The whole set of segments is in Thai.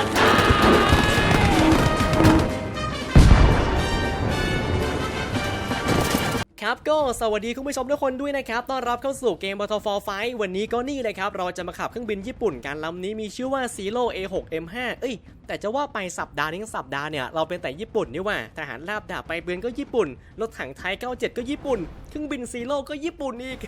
ครับก็สวัสดีคุณผู้ชมทุกคนด้วยนะครับ ต้อนรับเข้าสู่เกม Battlefield 5วันนี้ก็นี่เลยครับ เราจะมาขับเครื่องบินญี่ปุ่นกันลำนี้มีชื่อว่า Zero A6 M5 เอ้ย แต่จะว่าไปสัปดาห์นี้สัปดาห์เนี่ยเราเป็นแต่ญี่ปุ่นนี่ว่าทหารราบดาบไปปืนก็ญี่ปุ่น รถถังไทย97 ก็ญี่ปุ่น เครื่องบินซีโร่ก็ญี่ปุ่นอีก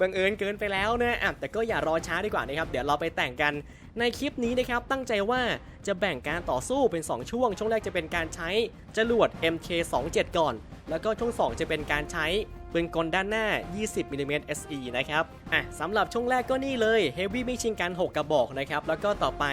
บังเอิญเกินไปแล้วนะอะแต่ก็อย่ารอช้าดีกว่านะครับ เดี๋ยวเราไปแต่งกัน ในคลิปนี้นะครับตั้งใจว่าจะแบ่งการต่อสู้เป็น 2 ช่วง ช่วงแรกจะเป็นการใช้จรวด MK27 ก่อน แล้วก็ช่วง 2 จะเป็นการใช้ ปืนกลด้านหน้า 20มิลลิเมตร SE นะครับอะสำหรับช่วงแรกก็นี่เลย Heavy Machine Gun 6 กระบอกนะครับ แล้วก็ต่อไป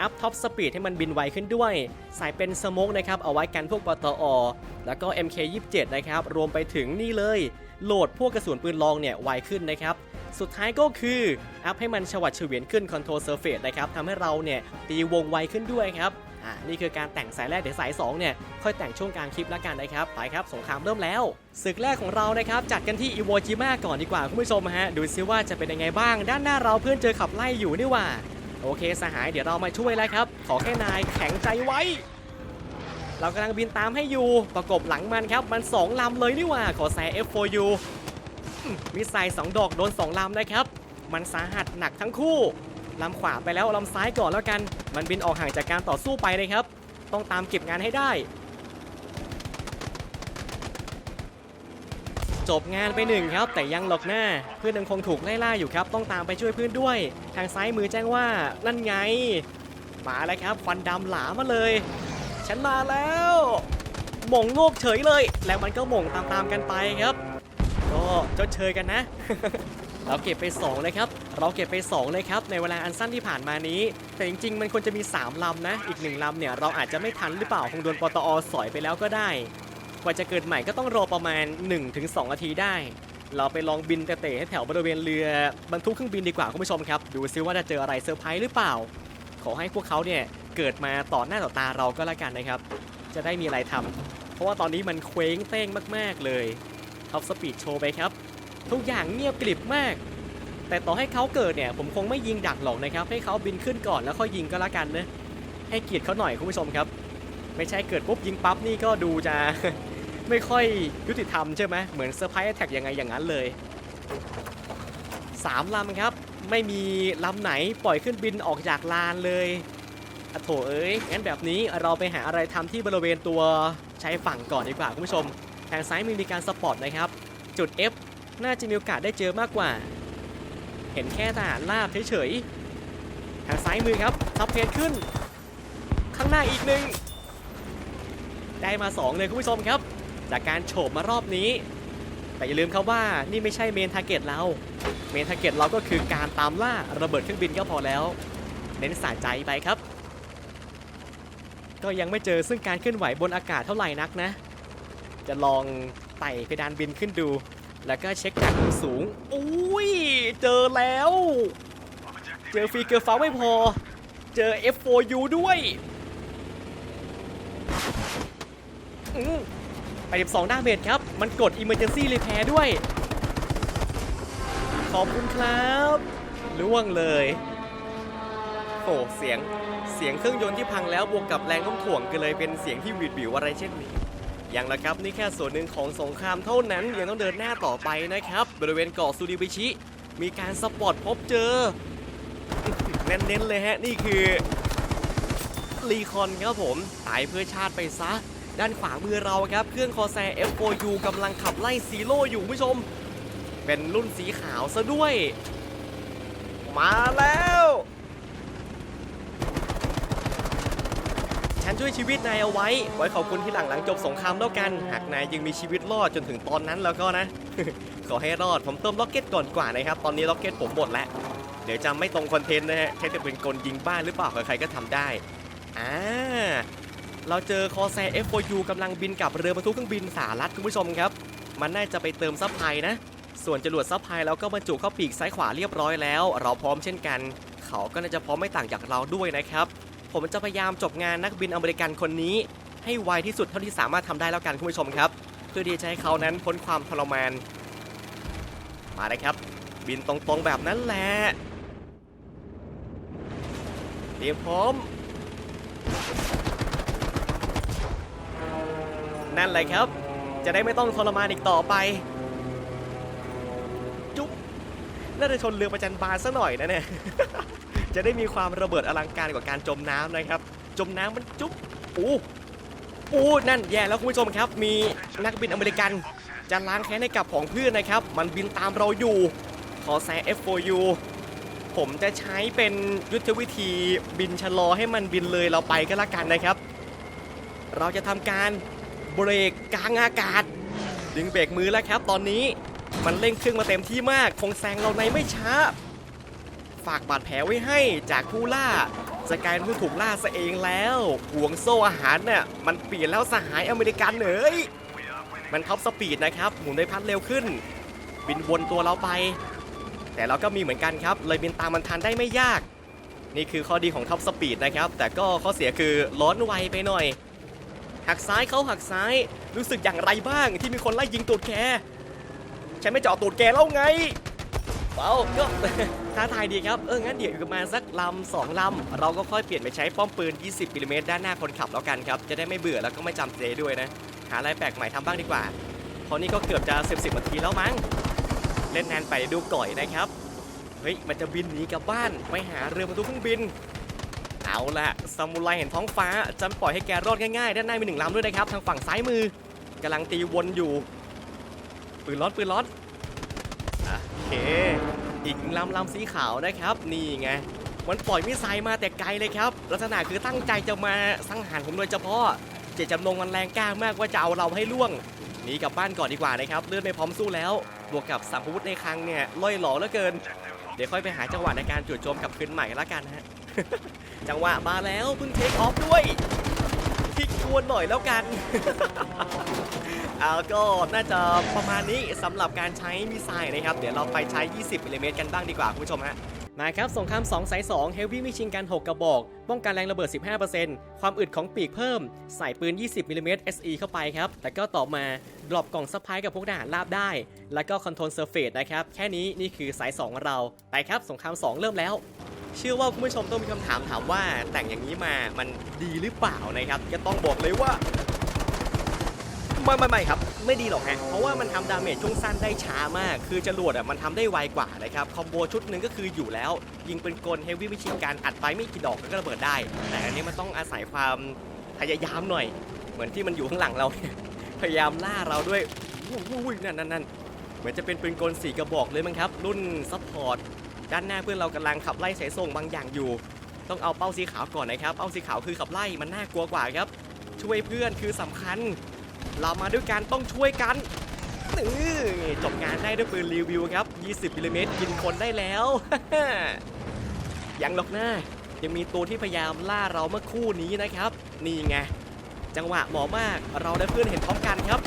อัพท็อปสปีดให้มันบินไวขึ้นด้วยใส่เป็นสโมกนะครับ เอาไว้กันพวกปตอ แล้วก็ MK27 นะครับ รวมไปถึงนี่เลย โหลดพวกกระสุนปืนลองเนี่ยไวขึ้นนะครับสุดท้ายก็คืออัพให้มันฉวัดเฉวียนขึ้น Control Surface นะครับทำให้เราเนี่ยตีวงไวขึ้นด้วยครับ อ่านี่คือการแต่งสายแรกเดี๋ยวสาย2เนี่ยค่อยแต่งช่วงกลางคลิปแล้วกันนะครับไปครับสงครามเริ่มแล้วศึกแรกของเรานะครับจัดกันที่อิโวจิมะก่อนดีกว่าคุณผู้ชมฮะดูซิว่าจะเป็นยังไงบ้าง ด้านหน้าเราเพื่อนเจอขับไล่อยู่นี่ว่า โอเคสหายเดี๋ยวเรามาช่วยแล้วครับ ขอแค่นายแข็งใจไว้ เรากำลังบินตามให้อยู่ประกบหลังมันครับมัน2ลำเลยนี่ว่าขอแซ F4U มมิสไซล์2ดอกโดน2ลำนะครับมันสาหัสหนักทั้งคู่ ลำขวาไปแล้วลำซ้ายก่อนแล้วกัน มันบินออกห่างจากการต่อสู้ไปนะครับ ต้องตามเก็บงานให้ได้ จบงานไปหนึ่งครับ แต่ยังหลบหน้า เพื่อนยังคงถูกไล่ล่าอยู่ครับ ต้องตามไปช่วยเพื่อนด้วย ทางซ้ายมือแจ้งว่านั่นไง มาแล้วครับฟันดำหลามาเลย ฉันมาแล้วหม่งโงกเฉยเลย แล้วมันก็หม่งตามๆกันไปครับ ก็ชดเชยกันนะ เราเก็บไป2เลยครับ เราเก็บไป2เลยครับในเวลาอันสั้นที่ผ่านมานี้ แต่จริงๆ มันควรจะมี 3ลำนะ อีก 1ลำเนี่ยเราอาจจะไม่ทันหรือเปล่าคงโดนปตอสอยไปแล้วก็ได้ กว่าจะเกิดใหม่ก็ต้องรอประมาณ 1-2นาทีได้ เราไปลองบินเตะให้แถวบริเวณเรือบรรทุกเครื่องบินดีกว่าคุณผู้ชมครับ ดูซิว่าจะเจออะไรเซอร์ไพรส์หรือเปล่า ขอให้พวกเขาเนี่ยเกิดมาต่อหน้าต่อตาเราก็แล้วกันนะครับ จะได้มีอะไรทำเพราะว่าตอนนี้มันเคว้งเต้งมาก ๆเลยท็อปสปีดโชว์ไปครับทุกอย่างเงียบกริบมาก แต่ต่อให้เขาเกิดเนี่ยผมคงไม่ยิงดักหรอกนะครับ ให้เขาบินขึ้นก่อนแล้วค่อยยิงก็แล้วกันนะให้เกียรติเขาหน่อยคุณผู้ชมครับ ไม่ใช่เกิดปุ๊บยิงปั๊บนี่ก็ดูจะไม่ค่อยยุติธรรมใช่ไหมเหมือนเซอร์ไพรส์แท็กยังไงอย่างนั้นเลยสามลำครับไม่มีลำไหนปล่อยขึ้นบินออกจากลานเลยอโถเอ้ยงั้นแบบนี้เราไปหาอะไรทำที่บริเวณตัวชายฝั่งก่อนดีกว่าคุณผู้ชม ทางซ้ายมือมีการสปอตนะครับ จุด F น่าจะมีโอกาสได้เจอมากกว่า เห็นแค่ทหารลาบเฉยๆ ทางซ้ายมือครับซับเพจขึ้น ข้างหน้าอีกหนึ่ง ได้มา 2 เลยคุณผู้ชมครับ จากการโฉบมารอบนี้ แต่อย่าลืมครับว่านี่ไม่ใช่เมนทาร์เก็ตเรา เมนทาร์เก็ตเราก็คือการตามล่าระเบิดเครื่องบินก็พอแล้ว เน้นสะใจไปครับ ก็ยังไม่เจอซึ่งการเคลื่อนไหวบนอากาศเท่าไหร่นักนะ จะลองไต่เพดานบินขึ้นดู แล้วก็เช็คจากมุมสูง อุ้ย เจอแล้ว เจอฟรีเกอร์ฟ้าไม่พอ เจอ F4U ด้วยอืมไป12ดาเมจครับ มันกด Emergency Repair ด้วย ขอบคุณครับล่วงเลยโอ้เสียง เสียงเครื่องยนต์ที่พังแล้วบวกกับแรงโน้มถ่วงก็เลยเป็นเสียงที่หวิดวิวอะไรเช่นนี้ ยังละครับนี่แค่ส่วนหนึ่งของสงครามเท่านั้นยังต้องเดินหน้าต่อไปนะครับ บริเวณเกาะซูริบิชิ มีการสปอร์ตพบเจอเน้นๆเลยฮะ นี่คือรีคอนครับผม ตายเพื่อชาติไปซะ ด้านขวามือเราครับ เครื่องคอแซ F4U กำลังขับไล่ซีโร่อยู่ผู้ชม เป็นรุ่นสีขาวซะด้วย มาแล้ว ฉันช่วยชีวิตนายเอาไว้ ไว้ขอบคุณที่หลังหลังจบสงครามแล้วกัน หากนายยังมีชีวิตรอดจนถึงตอนนั้นแล้วก็นะ ขอให้รอด ผมเติมล็อกเก็ตก่อนกว่านะครับ ตอนนี้ล็อกเก็ตผมหมดแล้ว เดี๋ยวจะไม่ตรงคอนเทนต์นะฮะแค่จะเป็นกลยิงบ้านหรือเปล่า ใครๆก็ทำได้ อ่า เราเจอคอแซ F4U กำลังบินกับเรือบรรทุกเครื่องบินสหรัฐคุณผู้ชมครับ มันน่าจะไปเติมซัพพลายนะ ส่วนจรวดซัพพลายแล้วก็บรรจุเข้าปีกซ้ายขวาเรียบร้อยแล้ว เราพร้อมเช่นกัน เขาก็น่าจะพร้อมไม่ต่างจากเราด้วยนะครับ ผมจะพยายามจบงานนักบินอเมริกันคนนี้ ให้ไวที่สุดเท่าที่สามารถทำได้แล้วกันคุณผู้ชมครับ เพื่อที่จะให้เขานั้นพ้นความทรมาน มาเลยครับ บินตรงๆแบบนั้นแหละเตรียมพร้อม นั่นแหละครับ จะได้ไม่ต้องทรมานอีกต่อไป จุ๊บน่าจะชนเรือประจันบานซะหน่อยนะเนี่ย จะได้มีความระเบิดอลังการกว่าการจมน้ำนะครับ จมน้ำมันจุ๊บอู้อู้นั่นแย่แล้วคุณผู้ชมครับ มีนักบินอเมริกัน จะล้างแค้นให้กับของเพื่อนนะครับ มันบินตามเราอยู่ ขอแซง F4U ผมจะใช้เป็นยุทธวิธีบินชะลอให้มันบินเลยเราไปก็แล้วกันนะครับ เราจะทำการเบรกกลางอากาศ ดึงเบรกมือแล้วครับ ตอนนี้มันเร่งเครื่องมาเต็มที่มาก คงแซงเราในไม่ช้า ฝากบาดแผลไว้ให้จากผู้ล่าจะกลายเป็นผู้ถูกล่าซะเองแล้วห่วงโซ่อาหารเนี่ยมันเปลี่ยนแล้วสหายอเมริกันเหนยมันท็อปสปีดนะครับหมุนได้พัดเร็วขึ้น บินวนตัวเราไป แต่เราก็มีเหมือนกันครับ เลยบินตามมันทันได้ไม่ยาก นี่คือข้อดีของท็อปสปีดนะครับ แต่ก็ข้อเสียคือร้อนไวไปหน่อย หักซ้ายเขาหักซ้าย รู้สึกอย่างไรบ้างที่มีคนไล่ยิงตูดแกฉันไม่เจาะตูดแกแล้วไงเปล่าก็ ท้าทายดีครับ เออ งั้นเดี๋ยวอีกประมาณสักลำสองลำ เราก็ค่อยเปลี่ยนไปใช้ป้อมปืน 20มิลลิเมตรด้านหน้าคนขับแล้วกันครับ จะได้ไม่เบื่อแล้วก็ไม่จำเจด้วยนะ หาอะไรแปลกใหม่ทำบ้างดีกว่าเพราะนี่ก็เกือบจะ10 10นาทีแล้วมั้ง เล่นนานไปดูก่อยนะครับ เฮ้ย มันจะบินหนีกลับบ้านไปหาเรือบรรทุกเครื่องบิน เอาละซามูไรเห็นท้องฟ้าจะปล่อยให้แกรอดง่ายๆ ด้านหน้ามีหนึ่งลำด้วยนะครับ ทางฝั่งซ้ายมือกำลังตีวนอยู่ ปืนร้อนปืนร้อนโอเค อีกหนึ่งลำลำสีขาวนะครับ นี่ไงมันปล่อยมิสไซล์มาแต่ไกลเลยครับ ลักษณะคือตั้งใจจะมาสังหารผมโดยเฉพาะ เจตจำนงมันแรงกล้ามากว่าจะเอาเราให้ล่วงหนีกลับบ้านก่อนดีกว่านะครับเลื่อนไม่พร้อมสู้แล้ว บวกกับสัมภวุธในคลังเนี่ยล่อยหลอเหลือเกิน เดี๋ยวค่อยไปหาจังหวะในการจู่โจมกับคืนใหม่ละกันฮะจังหวะมาแล้วเพิ่งเทคออฟด้วยทิกทวนหน่อยแล้วกัน เอาก็น่าจะประมาณนี้สำหรับการใช้มิสไซล์นะครับ เดี๋ยวเราไปใช้ 20มิลลิเมตรกันบ้างดีกว่าคุณผู้ชมฮะมาครับสงคราม2สาย2 Heavy Machine Gun 6กระบอก ป้องกันแรงระเบิด 15%ความอึดของปีกเพิ่ม ใส่ปืน 20มิลลิเมตร SE เข้าไปครับ แต่ก็ต่อมาดรอปกล่องซัพพลายกับพวกทหารราบได้ แล้วก็คอนโทรลเซอร์เฟสนะครับ แค่นี้นี่คือสาย2ของเรา ไปครับสงคราม 2 เริ่มแล้ว เชื่อว่าคุณผู้ชมต้องมีคำถามถามว่าแต่งอย่างนี้มามันดีหรือเปล่านะครับ ก็ต้องบอกเลยว่า ไม่ไม่ไม่ครับ ไม่ดีหรอกฮะเพราะว่ามันทำดาเมจช่วงสั้นได้ช้ามาก คือจรวดอะมันทำได้ไวกว่านะครับ คอมโบชุดหนึ่งก็คืออยู่แล้ว ยิงเป็นกลเฮฟวี่วิชิการอัดไปไม่กี่ดอกก็ระเบิดได้ แต่อันนี้มันต้องอาศัยความพยายามหน่อย เหมือนที่มันอยู่ข้างหลังเราเนี่ยพยายามล่าเราด้วยอุ้ยนั่นนั่นนั่นเหมือนจะเป็นปืนกลสี่กระบอกเลยมั้งครับ รุ่นซัพพอร์ตด้านหน้าเพื่อนเรากำลังขับไล่สายส่งบางอย่างอยู่ ต้องเอาเป้าสีขาวก่อนนะครับ เป้าสีขาวคือขับไล่มันน่ากลัวกว่าครับ ช่วยเพื่อนคือสำคัญ เรามาด้วยกันต้องช่วยกันนี่จบงานได้ด้วยปืนรีวิวครับ 20มิลลิเมตรกินคนได้แล้ว ยังหรอกนะยังมีตัวที่พยายามล่าเราเมื่อคู่นี้นะครับ นี่ไง จังหวะหมาะมาก เราได้เพื่อนเห็นพร้อมกันครับ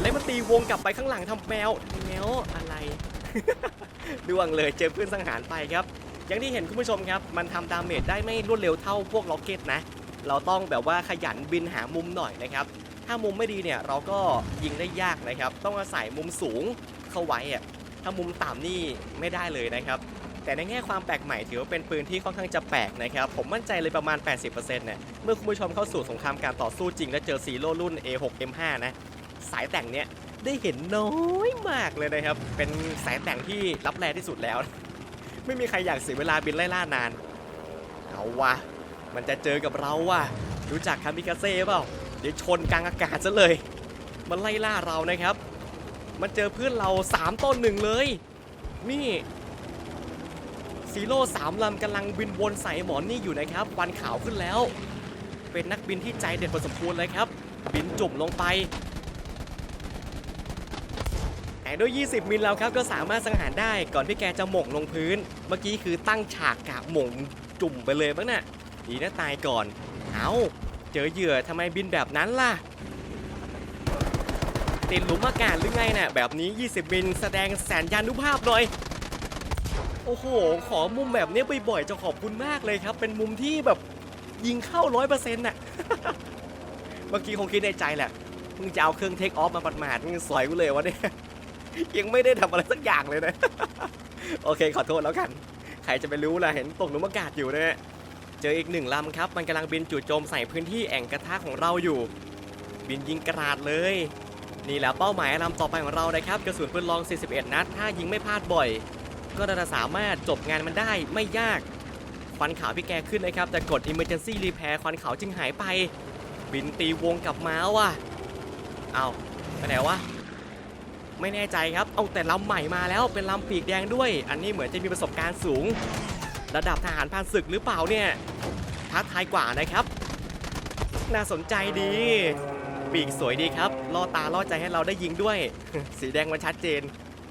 แล้วมันตีวงกลับไปข้างหลังทำแมวแมวอะไรดวงเลยเจอเพื่อนสังหารไปครับ อย่างที่เห็นคุณผู้ชมครับ มันทำดาเมจได้ไม่รวดเร็วเท่าพวกล็อกเก็ตนะ เราต้องแบบว่าขยันบินหามุมหน่อยนะครับ ถ้ามุมไม่ดีเนี่ยเราก็ยิงได้ยากนะครับ ต้องอาศัยมุมสูงเข้าไว้อะถ้ามุมต่ำนี่ไม่ได้เลยนะครับ แต่ในแง่ความแปลกใหม่ถือว่าเป็นปืนที่ค่อนข้างจะแปลกนะครับ ผมมั่นใจเลยประมาณ 80%เนี่ยเมื่อคุณผู้ชมเข้าสู่สงครามการต่อสู้จริงและเจอซีโร่รุ่น A6 M5 นะสายแต่งเนี่ยได้เห็นน้อยมากเลยนะครับ เป็นสายแต่งที่รับแรงที่สุดแล้ว ไม่มีใครอยากเสียเวลาบินไล่ล่านาน เอาวะ มันจะเจอกับเราวะรู้จักคามิคาเซ่เปล่า เดี๋ยวชนกลางอากาศซะเลย มันไล่ล่าเรานะครับ มันเจอเพื่อนเรา 3 ต้นหนึ่งเลย นี่ซีโร่สามลำกำลังบินวนใส่หมอนนี่อยู่นะครับวันขาวขึ้นแล้ว เป็นนักบินที่ใจเด็ดพอสมควรเลยครับ บินจุ่มลงไปแต่ด้วย 20 มิลแล้วครับก็สามารถสังหารได้ก่อนที่แกจะหม่งลงพื้น เมื่อกี้คือตั้งฉากกะหม่งจุ่มไปเลยบ้างน่ะดีนะตายก่อน เอา จอเหยื่อทำไมบินแบบนั้นล่ะ ติดหลุมอากาศหรือไงน่ะแบบนี้ 20 มิลแสดงแสนยานุภาพหน่อย โอ้โห ขอมุมแบบนี้บ่อยๆจะขอบคุณมากเลยครับ เป็นมุมที่แบบยิงเข้าร้อยเปอร์เซ็นต์น่ะ เมื่อกี้คงคิดในใจแหละมึงจะเอาเครื่องเทคออฟมาปัดหมาดมึงสอยกูเลยวะเนี่ย ยังไม่ได้ทำอะไรสักอย่างเลยนะ โอเคขอโทษแล้วกัน ใครจะไปรู้ล่ะเห็นตกหลุมอากาศอยู่นะฮะ เจออีกหนึ่งลำครับมันกำลังบินจู่โจมใส่พื้นที่แอ่งกระทะของเราอยู่ บินยิงกระดาดเลย นี่แหละเป้าหมายลำต่อไปของเรานะครับกระสุนปืนลอง 41 นัด ถ้ายิงไม่พลาดบ่อย ก็จะสามารถจบงานมันได้ไม่ยากควันขาวพี่แกขึ้นนะครับแต่กด emergency repair ควันขาวจึงหายไป บินตีวงกลับมาว่ะเอาไปไหนวะไม่แน่ใจครับ เอาแต่ลำใหม่มาแล้วเป็นลำปีกแดงด้วย อันนี้เหมือนจะมีประสบการณ์สูง ระดับทหารพรานศึกหรือเปล่าเนี่ยท้าทายกว่านะครับ น่าสนใจดี ปีกสวยดีครับล่อตาล่อใจให้เราได้ยิงด้วย สีแดงมันชัดเจน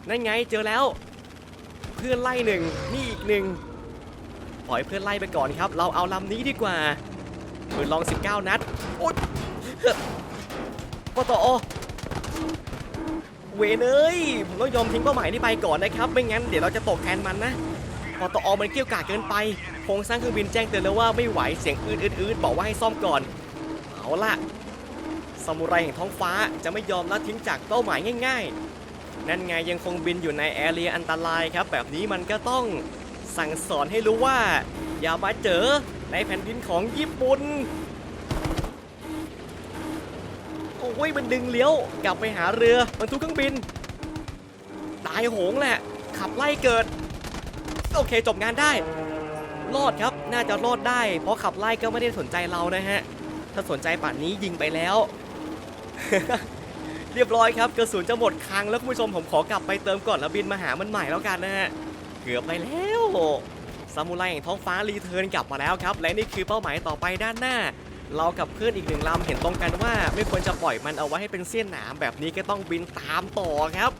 นั่นไงเจอแล้ว เพื่อนไล่หนึ่งนี่อีกหนึ่งปล่อยเพื่อนไล่ไปก่อนครับ เราเอาลำนี้ดีกว่าปืนลอง 19 นัดโอ๊ยปตอเวเอ้ยผมต้องยอมทิ้งเป้าหมายนี้ไปก่อนนะครับ ไม่งั้นเดี๋ยวเราจะตกแทนมันนะ ปตออมันเกี่ยวกาดเกินไปโครงสร้างเครื่องบินแจ้งเตือนแล้วว่าไม่ไหวเสียงอืดอืดบอกว่าให้ซ่อมก่อน เอาล่ะซามูไรแห่งท้องฟ้าจะไม่ยอมละทิ้งจากเป้าหมายง่าย ๆ นั่นไงยังคงบินอยู่ในแอเรียอันตรายครับ แบบนี้มันก็ต้องสั่งสอนให้รู้ว่า อย่ามาเจอในแผ่นดินของญี่ปุ่นโอ้ยมันดึงเลี้ยวกลับไปหาเรือบรรทุกเครื่องบิน ตายโหงแหละ ขับไล่เกิด โอเคจบงานได้ รอดครับน่าจะรอดได้ เพราะขับไล่ก็ไม่ได้สนใจเรานะฮะ ถ้าสนใจป่านนี้ยิงไปแล้ว เรียบร้อยครับกระสุนจะหมดคลังแล้วคุณผู้ชมผมขอกลับไปเติมก่อนแล้วบินมาหามันใหม่แล้วกันนะฮะเกือบไปแล้วซามูไรแห่งท้องฟ้ารีเทิร์นกลับมาแล้วครับ และนี่คือเป้าหมายต่อไปด้านหน้า เรากับเพื่อนอีกหนึ่งลำเห็นตรงกันว่า ไม่ควรจะปล่อยมันเอาไว้ให้เป็นเสี้ยนหนามแบบนี้ก็ต้องบินตามต่อครับ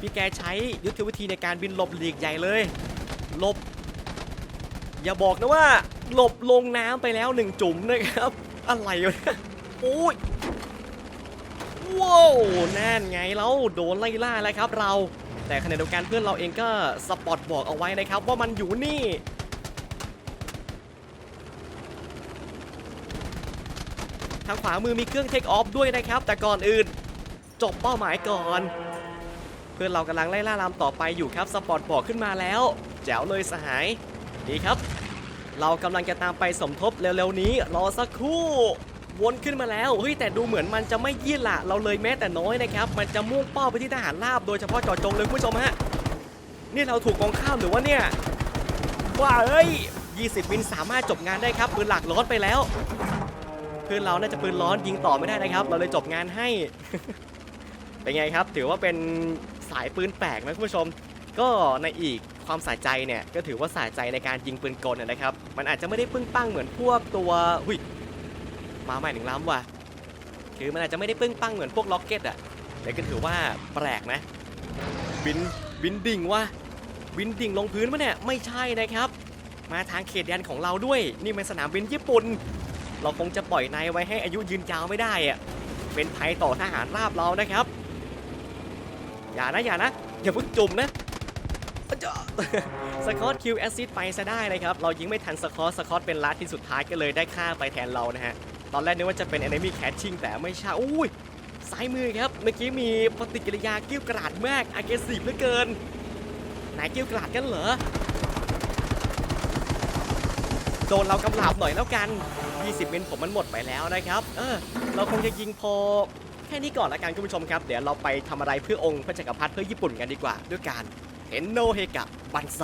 พี่แกใช้ยุทธวิธีในการบินหลบหลีกใหญ่เลยหลบ อย่าบอกนะว่าหลบลงน้ำไปแล้วหนึ่งจุ่มนะครับ อะไรวะเนี่โอ้ยว้าวนั่นไงเราโดนไล่ล่าแล้วครับเรา แต่ขณะเดียวกันเพื่อนเราเองก็สปอตบอกเอาไว้นะครับว่ามันอยู่นี่ทางขวามือมีเครื่องเทคออฟด้วยนะครับ แต่ก่อนอื่น จบเป้าหมายก่อน พื่อนเรากำลังไล่ล่าลำต่อไปอยู่ครับสปอร์ตบอกขึ้นมาแล้ว แจ๋วเลยสหาย ดีครับ เรากำลังจะตามไปสมทบเร็วๆนี้ รอสักครู่วนขึ้นมาแล้วเฮ้ยแต่ดูเหมือนมันจะไม่ยี่ละเราเลยแม้แต่น้อยนะครับ มันจะมุ่งเป้าไปที่ทหารราบโดยเฉพาะจอจงเลยคุณผู้ชมฮะนี่เราถูกกองข้ามหรือว่าเนี่ยว่าเอ้ย 20 วินสามารถจบงานได้ครับปืนหลักร้อนไปแล้วเพื่อนเราน่าจะปืนร้อนยิงต่อไม่ได้นะครับ เราเลยจบงานให้ เป็นไงครับ ถือว่าเป็น สายปืนแปลกนะคุณผู้ชม ก็ในอีกความสะใจเนี่ยก็ถือว่าสะใจในการยิงปืนกลนะนะครับ มันอาจจะไม่ได้ปึ้งปั้งเหมือนพวกตัวหุยมาใหม่หนึ่งล้ำว่ะคือมันอาจจะไม่ได้ปึ้งปั้งเหมือนพวกล็อกเก็ตอะแต่ก็ถือว่าแปลกนะบินบินดิ่งว่ะบินดิ่งลงพื้นมะเนี่ยไม่ใช่นะครับ มาทางเขตแดนของเราด้วย นี่มันสนามบินญี่ปุ่น เราคงจะปล่อยนายไว้ให้อายุยืนยาวไม่ได้อะเป็นภัยต่อทหารราบเรานะครับ อย่านะอย่านะอย่าเพิ่งจุ่มนะสกอตคิวแอซิดไปซะได้นะครับ เรายิงไม่ทันสกอตสกอตเป็นลัดที่สุดท้ายก็เลยได้ค่าไปแทนเรานะฮะ ตอนแรกนึกว่าจะเป็น enemy catching แต่ไม่ใช่อุ้ยซ้ายมือครับ เมื่อกี้มีปฏิกิริยากิ้วกราดมาก aggressive เหลือเกินไหนกิ้วกราดกันเหรอ โดนเรากำลาบหน่อยแล้วกัน 20เมนผมมันหมดไปแล้วนะครับ เออ เราคงจะยิงพอ แค่นี้ก่อนละกันคุณผู้ชมครับ เดี๋ยวเราไปทำอะไรเพื่อองค์พระจักรพรรดิเพื่อญี่ปุ่นกันดีกว่า ด้วยการเห็นโนเฮกะบันไซ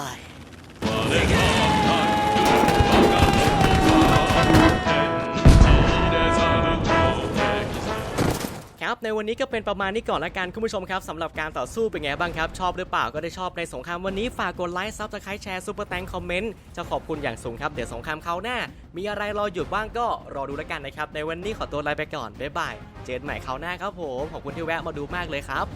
ครับในวันนี้ก็เป็นประมาณนี้ก่อนละกันคุณผู้ชมครับสำหรับการต่อสู้เป็นไงบ้างครับ ชอบหรือเปล่าก็ได้ชอบในสงครามวันนี้ฝากกดไลค์ซับสไครต์แชร์ซูเปอร์แตงคอมเมนต์จะขอบคุณอย่างสูงครับเดี๋ยวสงครามเขาหน้า มีอะไรรออยู่บ้างก็รอดูแล้วกันนะครับในวันนี้ขอตัวลาไปก่อนบ๊ายบายเจอกันใหม่คราวหน้าครับผมขอบคุณที่แวะมาดูมากเลยครับ